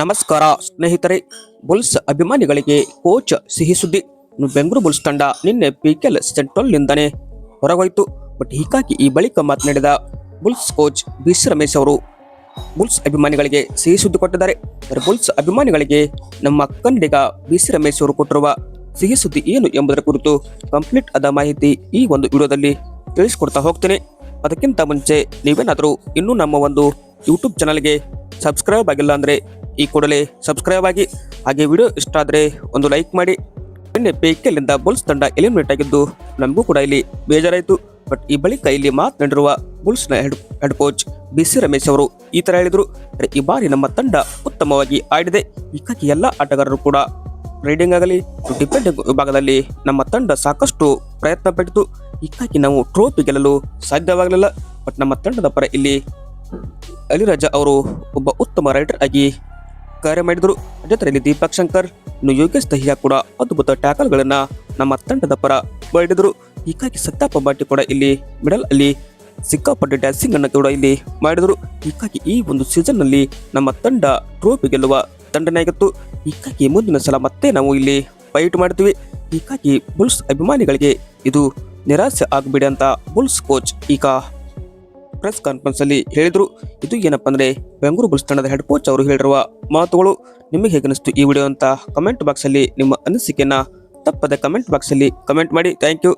ನಮಸ್ಕಾರ ಸ್ನೇಹಿತರೆ, ಬುಲ್ಸ್ ಅಭಿಮಾನಿಗಳಿಗೆ ಕೋಚ್ ಸಿಹಿ ಸುದ್ದಿ. ಬೆಂಗಳೂರು ಬುಲ್ಸ್ ತಂಡ ನಿನ್ನೆ ಪಿಕೆಎಲ್ ಸೆಂಟ್ರಲ್ನಿಂದನೇ ಹೊರಗೋಯ್ತು. ಬಟ್ ಹೀಗಾಗಿ ಈ ಬಳಿಕ ಮಾತನಾಡಿದ Bulls coach B C Ramesh ಅವರು, ಬುಲ್ಸ್ ಅಭಿಮಾನಿಗಳಿಗೆ ಸಿಹಿ ಸುದ್ದಿ ಕೊಟ್ಟಿದ್ದಾರೆ. ಬುಲ್ಸ್ ಅಭಿಮಾನಿಗಳಿಗೆ ನಮ್ಮ ಕನ್ನಡಿಗ ಬಿ ಸಿ ರಮೇಶ್ ಅವರು ಕೊಟ್ಟಿರುವ ಸಿಹಿ ಸುದ್ದಿ ಏನು ಎಂಬುದರ ಕುರಿತು ಕಂಪ್ಲೀಟ್ ಆದ ಮಾಹಿತಿ ಈ ಒಂದು ವಿಡಿಯೋದಲ್ಲಿ ತಿಳಿಸಿಕೊಡ್ತಾ ಹೋಗ್ತೇನೆ. ಅದಕ್ಕಿಂತ ಮುಂಚೆ ನೀವೇನಾದರೂ ಇನ್ನೂ ನಮ್ಮ ಒಂದು ಯೂಟ್ಯೂಬ್ ಚಾನಲ್ಗೆ ಸಬ್ಸ್ಕ್ರೈಬ್ ಆಗಿಲ್ಲ ಅಂದರೆ ಈ ಕೂಡಲೇ ಸಬ್ಸ್ಕ್ರೈಬ್ ಆಗಿ. ಹಾಗೆ ವಿಡಿಯೋ ಇಷ್ಟ ಆದರೆ ಒಂದು ಲೈಕ್ ಮಾಡಿ. ನಿನ್ನೆ ಪೇಕೆಲಿಂದ ಬುಲ್ಸ್ ತಂಡ ಎಲಿಮಿನೇಟ್ ಆಗಿದ್ದು ನಮಗೂ ಕೂಡ ಇಲ್ಲಿ ಬೇಜಾರಾಯಿತು. ಬಟ್ ಈ ಬಳಿಕ ಇಲ್ಲಿ ಮಾತನಾಡಿರುವ ಬುಲ್ಸ್ನ head head coach B C Ramesh ಅವರು ಈ ತರ ಹೇಳಿದರು. "ಅರೆ, ಈ ಬಾರಿ ನಮ್ಮ ತಂಡ ಉತ್ತಮವಾಗಿ ಆಡಿದೆ. ಹೀಗಾಗಿ ಎಲ್ಲ ಆಟಗಾರರು ಕೂಡ ರೈಡಿಂಗ್ ಆಗಲಿ ಡಿಫೆಂಡಿಂಗ್ ವಿಭಾಗದಲ್ಲಿ ನಮ್ಮ ತಂಡ ಸಾಕಷ್ಟು ಪ್ರಯತ್ನ ಪಟ್ಟಿತು. ಹೀಗಾಗಿ ನಾವು ಟ್ರೋಫಿ ಗೆಲ್ಲಲು ಸಾಧ್ಯವಾಗಲಿಲ್ಲ. ಬಟ್ ನಮ್ಮ ತಂಡದ ಪರ ಇಲ್ಲಿ ಅಲಿರಾಜ ಅವರು ಒಬ್ಬ ಉತ್ತಮ ರೈಡರ್ ಆಗಿ ಕಾರ್ಯ ಮಾಡಿದರು. ಜೊತೆಯಲ್ಲಿ ದೀಪಕ್ ಶಂಕರ್, ಇನ್ನು ಯೋಗೇಶ್ ದಹಿಯಾ ಕೂಡ ಅದ್ಭುತ ಟ್ಯಾಕಲ್ಗಳನ್ನ ನಮ್ಮ ತಂಡದ ಪರ ಬಡಿದರು. ಹೀಗಾಗಿ ಸತ್ತಾಪ ಬಾಟಿ ಕೂಡ ಇಲ್ಲಿ ಮಿಡಲ್ ಅಲ್ಲಿ ಸಿಕ್ಕಾಪಟ್ಟೆ ಡ್ಯಾನ್ಸಿಂಗ್ ಅನ್ನು ಕೂಡ ಇಲ್ಲಿ ಮಾಡಿದರು. ಹೀಗಾಗಿ ಈ ಒಂದು ಸೀಸನ್ನಲ್ಲಿ ನಮ್ಮ ತಂಡ ಟ್ರೋಫಿ ಗೆಲ್ಲುವ ತಂಡನೇ ಆಗಿತ್ತು. ಹೀಗಾಗಿ ಮುಂದಿನ ಸಲ ಮತ್ತೆ ನಾವು ಇಲ್ಲಿ ಫೈಟ್ ಮಾಡ್ತೀವಿ. ಹೀಗಾಗಿ ಬುಲ್ಸ್ ಅಭಿಮಾನಿಗಳಿಗೆ ಇದು ನಿರಾಸೆ ಆಗಬೇಡಿ ಅಂತ ಬುಲ್ಸ್ ಕೋಚ್ ಈಗ ಪ್ರೆಸ್ ಕಾನ್ಫರೆನ್ಸ್ ಅಲ್ಲಿ ಹೇಳಿದ್ರು. ಇದು ಏನಪ್ಪ ಅಂದ್ರೆ ಬೆಂಗಳೂರು ಬುಲ್ಸ್ ತಂಡದ ಹೆಡ್ ಕೋಚ್ ಅವರು ಹೇಳಿರುವ ಮಾತುಗಳು. ನಿಮಗೆ ಹೇಗೆ ಅನಿಸ್ತು ಈ ವಿಡಿಯೋ ಅಂತ ಕಮೆಂಟ್ ಬಾಕ್ಸ್ ಅಲ್ಲಿ ನಿಮ್ಮ ಅನಿಸಿಕೆಯನ್ನ ತಪ್ಪದೆ ಕಮೆಂಟ್ ಬಾಕ್ಸ್ ಅಲ್ಲಿ ಕಮೆಂಟ್ ಮಾಡಿ. Thank you